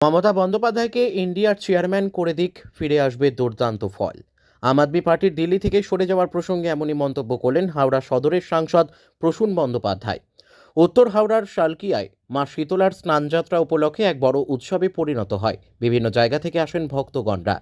মমতা বন্দ্যোপাধ্যায়কে ইন্ডিয়ার চেয়ারম্যান করে দিক, ফিরে আসবে দুর্দান্ত ফল। আম আদমি পার্টির দিল্লি থেকে সরে যাওয়ার প্রসঙ্গে এমনই মন্তব্য করলেন হাওড়া সদরের সাংসদ প্রসূন বন্দ্যোপাধ্যায়। উত্তর হাওড়ার শালকিয়ায় মা শীতলার স্নানযাত্রা উপলক্ষে এক বড় উৎসবে পরিণত হয়। বিভিন্ন জায়গা থেকে আসেন ভক্তগণরা।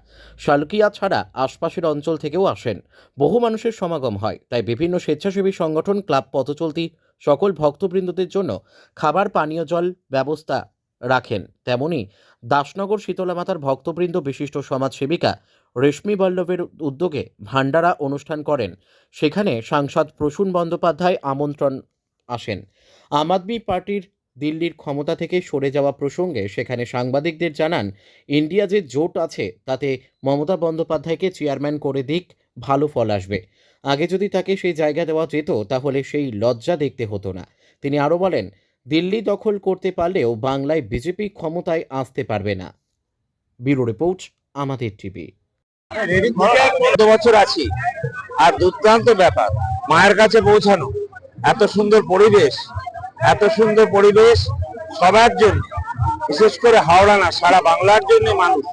শালকিয়া ছাড়া আশপাশের অঞ্চল থেকেও আসেন। বহু মানুষের সমাগম হয়, তাই বিভিন্ন স্বেচ্ছাসেবী সংগঠন, ক্লাব, পথচলতি সকল ভক্তবৃন্দদের জন্য খাবার, পানীয় জল, ব্যবস্থা রাখেন। তেমনি দাসনগর শীতলা মাতার ভক্তবৃন্দ বিশিষ্ট সমাজসেবিকা রেশমি বল্লভের উদ্যোগে ভান্ডারা অনুষ্ঠান করেন। সেখানে সাংসদ প্রসূন বন্দ্যোপাধ্যায় আমন্ত্রণ আসেন। আম আদমি পার্টির দিল্লির ক্ষমতা থেকে সরে যাওয়া প্রসঙ্গে সেখানে সাংবাদিকদের জানান, ইন্ডিয়া যে জোট আছে, তাতে মমতা বন্দ্যোপাধ্যায়কে চেয়ারম্যান করে দিক, ভালো ফল আসবে। আগে যদি তাকে সেই জায়গা দেওয়া যেত, তাহলে সেই লজ্জা দেখতে হতো না। তিনি আরও বলেন দিল্লি দখল করতে পারলেও বাংলায় বিজেপি ক্ষমতায় আসতে পারবে না। ব্যুরো রিপোর্ট, আমাদের টিভি। বছর আছি, আর দুর্দান্ত ব্যাপার, মায়ের কাছে পৌঁছানো, এত সুন্দর পরিবেশ, এত সুন্দর পরিবেশ সবার জন্য, বিশেষ করে হাওড়া না সারা বাংলার জন্য মানুষ,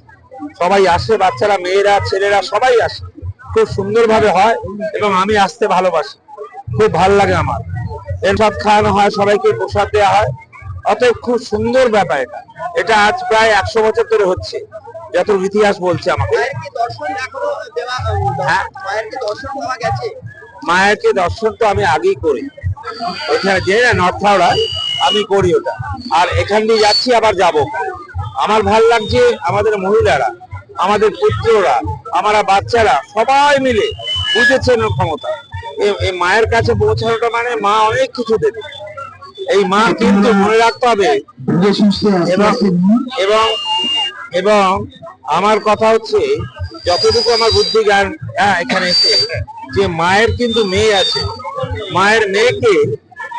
সবাই আসে, বাচ্চারা, মেয়েরা, ছেলেরা, সবাই আসে, খুব সুন্দরভাবে হয়, এবং আমি আসতে ভালোবাসি, খুব ভালো লাগে আমার। প্রসাদ খাওয়ানো হয় সবাইকে প্রসাদ দেওয়া হয়। অতএব খুব সুন্দর ব্যাপার এটা। এটা আজ প্রায় একশো বছর ধরে হচ্ছে। যত ইতিহাস বলছে আমাকে। মায়ের কি দর্শন এখনও দেওয়া হ্যাঁ। দর্শন তো আমি আগেই করি। এখানে যে নর্থ হাওড়া আমি করি ওটা। আর এখান দিয়ে যাচ্ছি আবার যাব। আমার ভালো লাগছে আমাদের মহিলারা আমাদের পুত্ররা আমরা বাচ্চারা সবাই মিলে বুঝেছেন ক্ষমতা। এই মায়ের কাছে পৌঁছানোটা মানে মা অনেক কিছু দেবে। এই মা কিন্তু মনে রাখতে হবে এবং এবং আমার কথা হচ্ছে যতটুকু আমার বুদ্ধি জ্ঞান হ্যাঁ, এখানে এসে যে মায়ের কিন্তু মেয়ে আছে। মায়ের মেয়েকে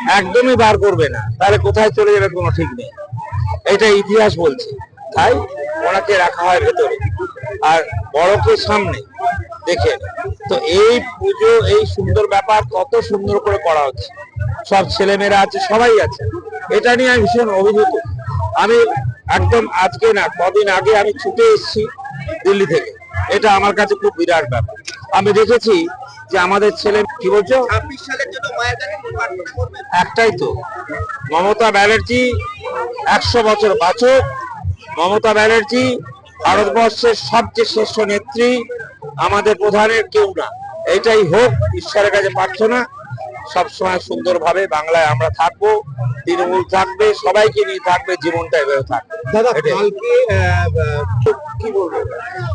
একদমই বার করবে না। তাহলে কোথায় চলে যাবে কোনো ঠিক নেই। এটা ইতিহাস বলছে। তাই ওনাকে রাখা হয় ভেতরে। আর বড়কে সামনে দেখে তো এই পুজো এই সুন্দর ব্যাপার কত সুন্দর করে করা হচ্ছে। সব ছেলেমেয়েরা আছে সবাই আছে। এটা নিয়ে আমি ভীষণ অভিভূত। আমি একদম আজকে না কদিন আগে আমি ছুটে এসেছি দিল্লি থেকে। এটা আমার কাছে খুব বিরাট ব্যাপার। আমি দেখেছি যে আমাদের ছেলে কি বলছো? একটাই তো। মমতা ব্যানার্জি একশো বছর বাঁচক। মমতা ব্যানার্জি ভারতবর্ষের সবচেয়ে শ্রেষ্ঠ নেত্রী। আমাদের প্রধানের কেউ না। এটাই হোক ঈশ্বরের কাছে প্রার্থনা। সবসময় সুন্দরভাবে বাংলায় আমরা থাকব তৃণমূল থাকবে সবাইকে নিয়ে থাকবে জীবনটা এভাবে থাকবে। কি বলব?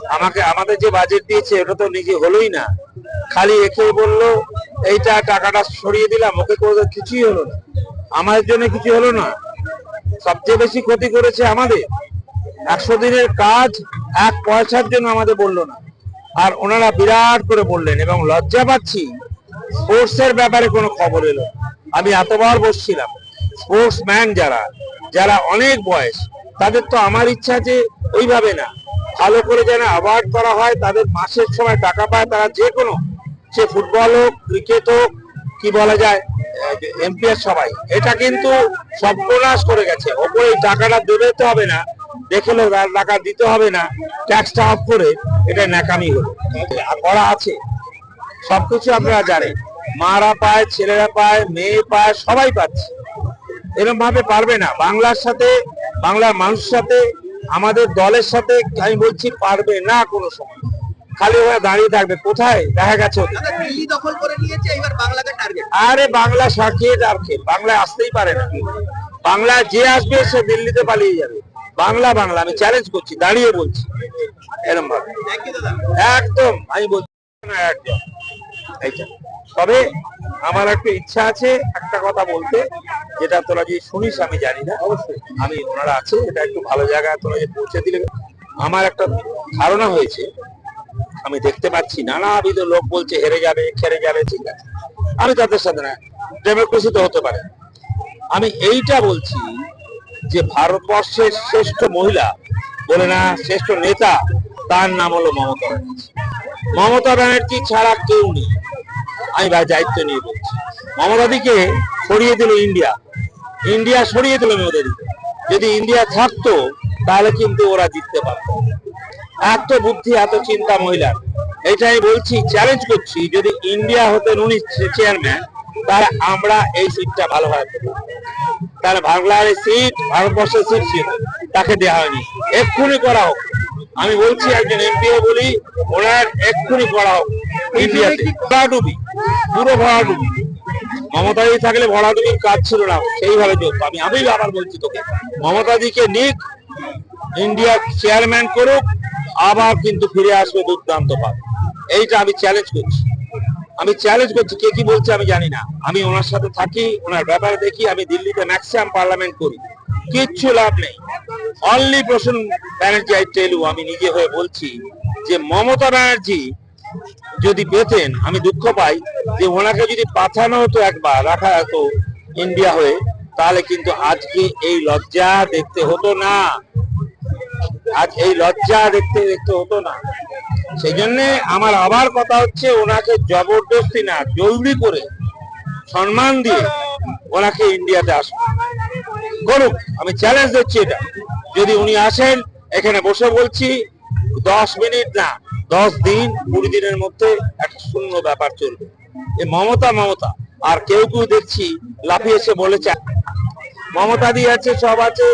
আমাকে আমাদের যে বাজেট দিয়েছে ওটা তো নিজে হলোই না। খালি একে বলল এইটা টাকাটা সরিয়ে দিলাম ওকে করে কিছুই হলো না। আমাদের জন্য কিছু হলো না। সবচেয়ে বেশি ক্ষতি করেছে আমাদের। একশো দিনের কাজ এক পয়সার জন্য আমাদের বলল না। আর ওনারা বিরাট করে বললেন এবং লজ্জা পাচ্ছি। স্পোর্টস এর ব্যাপারে কোনো খবর এলো আমি এতবার বসছিলাম। স্পোর্টস ম্যান যারা যারা অনেক বয়স, তাদের তো আমার ইচ্ছা যে ওইভাবে না। ভালো করে যেন অ্যাওয়ার্ড করা হয়, তাদের মাসের সময় টাকা পায়, তারা যে কোনো, সে ফুটবল হোক, ক্রিকেট হোক, কি বলা যায় এমপিএস সবাই। এটা কিন্তু সর্বনাশ করে গেছে। ওপরে টাকাটা দেবে তো হবে না। দেখল টাকা দিতে হবে না ট্যাক্সটা অফ করে এটা ন্যাকামি হলো। করা আছে। সবকিছু আপনারা জানেন। মারা পায় ছেলেরা পায় মেয়ে পায় সবাই পাচ্ছে। এরকম ভাবে পারবে না। বাংলার সাথে বাংলার মানুষের সাথে আমাদের দলের সাথে আমি বলছি পারবে না কোনো সময়। খালি ওরা দাঁড়িয়ে থাকবে। কোথায়? দেখা গেছে আরে বাংলা সাকিয়ে রাখে বাংলায় আসতেই পারে না। বাংলায় যে আসবে সে দিল্লিতে পালিয়ে যাবে। বাংলা বাংলা আমি চ্যালেঞ্জ করছি দাঁড়িয়ে বলছি। এরকম ভাবে একদম আমি বলছি না একদম। এইটা। তবে আমার একটা ইচ্ছা আছে একটা কথা বলতে যেটা তোরা যে শুনিস আমি জানি না। অবশ্যই। আমি ওনারা আছে এটা একটু ভালো জায়গায় তোরা যে পৌঁছে দিলে। আমার একটা ধারণা হয়েছে আমি দেখতে পাচ্ছি নানাবিধ লোক বলছে হেরে যাবে খেরে যাবে ঠিক আছে। আমি তাদের সাথে না ডেমোক্রেসি তো হতে পারে। আমি এইটা বলছি যে ভারতবর্ষের শ্রেষ্ঠ মহিলা বলে না, শ্রেষ্ঠ নেতা, তার নাম হলো মমতা ব্যানার্জি। মমতা ব্যানার্জি ছাড়া কেউ নেই। আমি ভাই দায়িত্ব নিয়ে বলছি। মমতাদিকে সরিয়ে দিল ইন্ডিয়া। ইন্ডিয়া সরিয়ে দিল মোদিকে যদি ইন্ডিয়া থাকতো, তাহলে কিন্তু ওরা জিততে পারত। এত বুদ্ধি, এত চিন্তা মহিলার। এটাই বলছি চ্যালেঞ্জ করছি, যদি ইন্ডিয়া হতেন উনি চেয়ারম্যান তাহলে আমরা এই সিটটা ভালোভাবে তাহলে বাংলার সিট ভারতবর্ষের সিট ছিল। তাকে দেওয়া হয়নি। এক্ষুনি করা হোক। আমি বলছি, একজন এমপিও বলি, ওনার এক্ষুনি করা হোক। ইন্ডিয়াতে। ভরাডুবি। পুরো ভরাডুবি। মমতাদি থাকলে ভরা ভরাডুবির কাজ ছিল না। সেইভাবে চলতো আমি আমি আবার বলছি তোকে। মমতাদিকে নিক, ইন্ডিয়া চেয়ারম্যান করুক, আবার কিন্তু ফিরে আসবে দুর্দান্ত পাবে। এইটা আমি চ্যালেঞ্জ করছি। আমি চ্যালেঞ্জ করছি, কে কি বলছে আমি জানি না। আমি ওনার সাথে থাকি, ওনার ব্যাপারে দেখি, আমি দিল্লিতে ম্যাক্সিমাম পার্লামেন্ট করি। কিচ্ছু লাভ নেই। Only Prasun Banerjee I tell you আমি নিজে হয়ে বলছি যে মমতা ব্যানার্জি যদি পেতেন, আমি দুঃখ পাই যে ওনাকে যদি পাঠানো হতো একবার, রাখা হতো ইন্ডিয়া হয়ে, তাহলে কিন্তু আজকে এই লজ্জা দেখতে হতো না। আজ এই লজ্জা দেখতে দেখতে হতো না। সেই জন্যে আমার আবার কথা হচ্ছে, ওনাকে জবরদস্তি না, জলদি করে সম্মান দিয়ে ওনাকে ইন্ডিয়াতে আসুন। করুক আমি চ্যালেঞ্জ দিচ্ছি এটা। যদি উনি আসেন, এখানে বসে বলছি, দশ মিনিট না, দশ দিন, কুড়ি দিনের মধ্যে একটা শূন্য ব্যাপার চলবে। এ মমতা মমতা, আর কেউ কেউ দেখছি, লাফিয়ে এসে বলেছে, মমতা দিয়ে আছে, সব আছে।